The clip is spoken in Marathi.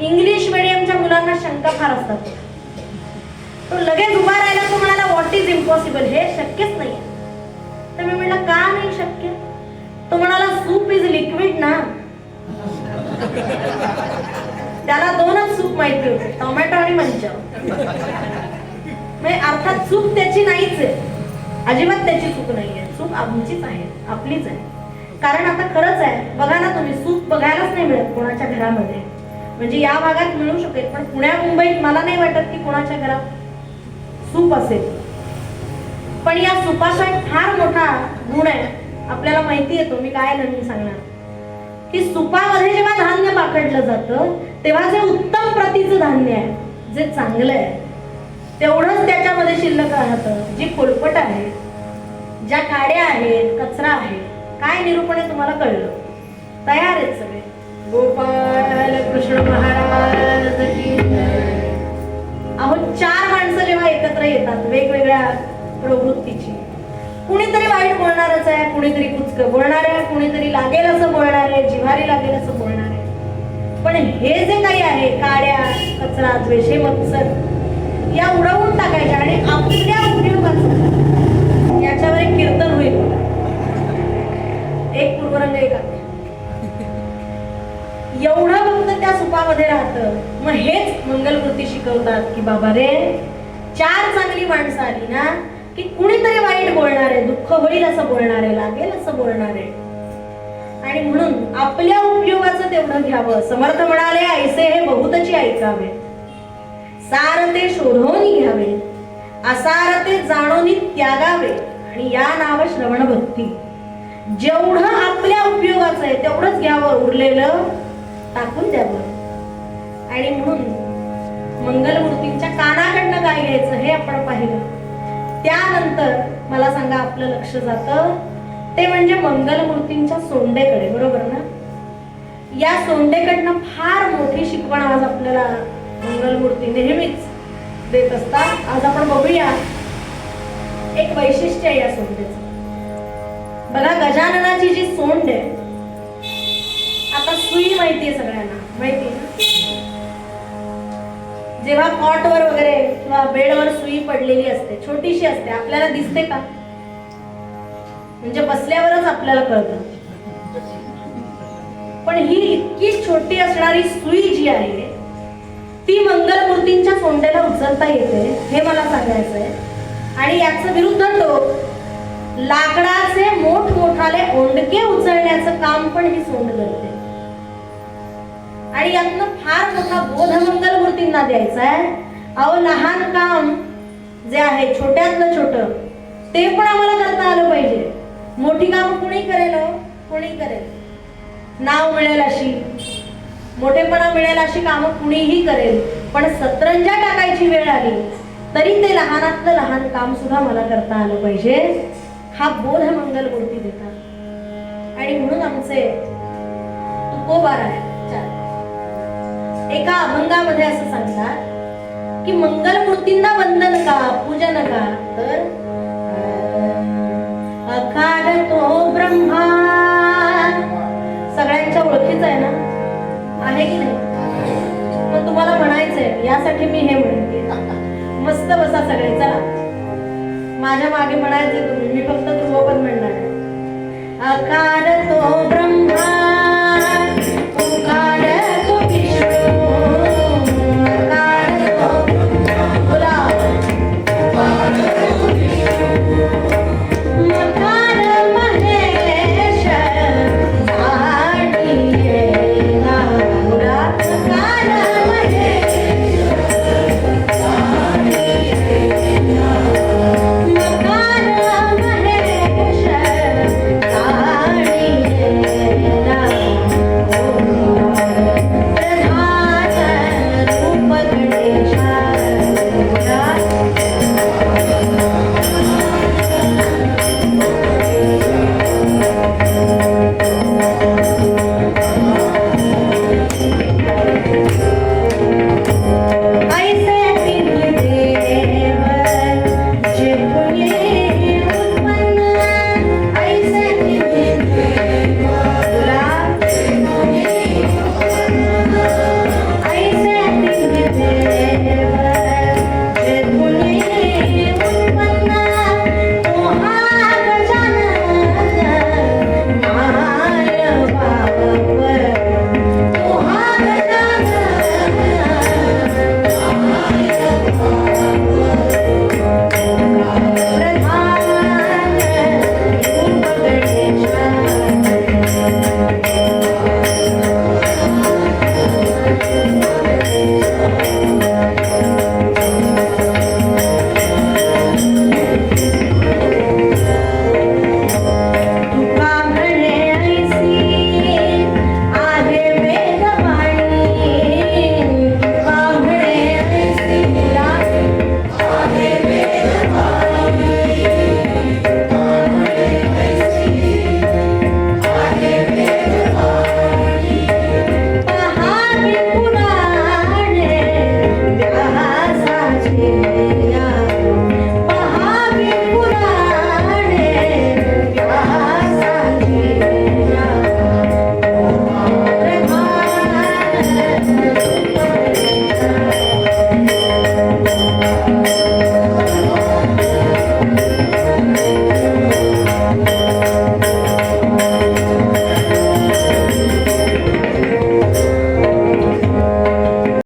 इंग्लिश मिडियमच्या मुलांना शंका फार असतात. तो लगेच उभा राहिला तो म्हणाला व्हॉट इज इम्पॉसिबल हे शक्यच नाही तर मी म्हणलं का नाही शक्य? तो म्हणाला सूप इज लिक्विड ना. त्याला दोनच सूप माहिती होते टोमॅटो आणि मंच. म्हणजे अर्थात चूक त्याची नाहीच आहे. अजिबात त्याची चूक नाहीये. चूक आमचीच आहे आपलीच आहे. कारण आता खरंच आहे. बघा ना तुम्ही सूप बघायलाच नाही मिळत कोणाच्या घरामध्ये. म्हणजे या भागात मिळू शकेल पण पुण्या मुंबईत मला नाही वाटत की कोणाच्या घरात सूप असेल. पण या सुपाचा एक फार मोठा गुण आहे. आपल्याला माहिती येतो मी काय नवीन सांगणार. की सुपामध्ये जेव्हा धान्य पाकडलं जातं तेव्हा जे उत्तम प्रतीचं धान्य आहे जे चांगलं आहे तेवढंच त्याच्यामध्ये शिल्लक राहतं. जी पोलपट आहे ज्या काड्या आहेत कचरा आहे काय निरूपण आहे तुम्हाला कळलं? तयार आहे गोपाल कृष्ण महाराज अहो चार माणसं जेव्हा एकत्र येतात वेगवेगळ्या प्रवृत्तीची. कुणीतरी वाईट बोलणारच आहे कुणीतरी कुचक बोलणार आहे कुणीतरी लागेल असं बोलणार आहे जिव्हारी लागेल असं बोलणार आहे. पण हे जे काही आहे काड्या कचरा द्वेषे मत्सर या उडवून टाकायच्या आणि आपल्या उपयोगाचं याच्यावर एक कीर्तन होईल. एक पूर्वरंग एक एवढं फक्त त्या सुपामध्ये राहतं. मग हेच मंगलकृती शिकवतात की बाबा रे चार चांगली माणसं आली ना की कुणीतरी वाईट बोलणार आहे दुःख होईल असं बोलणार आहे लागेल असं बोलणार आहे. आणि म्हणून आपल्या उपयोगाचं तेवढं घ्यावं. समर्थ म्हणाले ऐसे हे बहुतची ऐकावे. सार ते शोधून घ्यावे. असार ते जाणून त्यागावे. आणि या नाव श्रवण भक्ती जेवढं आपल्या उपयोगाचं आहे तेवढंच घ्यावं उरलेलं टाकून द्यावं आणि म्हणून मंगलमूर्तींच्या कानाकडनं काय घ्यायचं हे आपण पाहिलं. त्यानंतर मला सांगा आपलं लक्ष जातं. ते म्हणजे मंगलमूर्तींच्या सोंडेकडे बरोबर ना? या सोंडेकडनं फार मोठी शिकवण आज आपल्याला मंगलमूर्ती नेहमीच देत असतात. आज आपण बघूया एक वैशिष्ट्य आहे या सोंडेचं. बघा गजाननाची जी सोंड आहे आता माहितीये सगळ्यांना. माहिती ना? जेव्हा कॉटवर वगैरे किंवा बेडवर सुई पडलेली असते छोटीशी असते आपल्याला दिसते का? म्हणजे बसल्यावरच आपल्याला कळतं. पण ही इतकी छोटी असणारी सुई जी आहे ती मंगलमूर्तींच्या सोंडेला उचलता येते हे मला सांगायचं आहे आणि याचं विरुद्ध टोक लाकडाचे मोठमोठाले ओंडके उचलण्याचं काम पण ही सोंड करते. आणि यातनं फार मोठा बोध मंगलमूर्तींना द्यायचा आहे. अहो लहान काम जे आहे छोट्यातलं छोटं ते पण आम्हाला करता आलं पाहिजे. मोठी काम कुणी करेल हो? कुणी करेल? नाव मिळेल अशी. मोठेपणा मिळेल अशी कामं कुणीही करेल. पण सतरंजा टाकायची वेळ आली तरी ते लहानातलं लहान काम सुद्धा मला करता आलं पाहिजे. हा बोध मंगलमूर्ती देतात. आणि म्हणून आमचे तुकोबार आहे एका अभंगामध्ये असं सांगतात की मंगलमूर्तींना वंदन का पूजन का? तर अं, अकाल तो ब्रह्मा. सगळ्यांच्या ओळखीच आहे ना? आहे की नाही? मग तुम्हाला म्हणायचंय यासाठी मी हे म्हणते. मस्त बसा सगळे चला. माझ्या मागे म्हणायचे तुम्ही मी फक्त ध्रुवपद म्हणणार आहे. अकार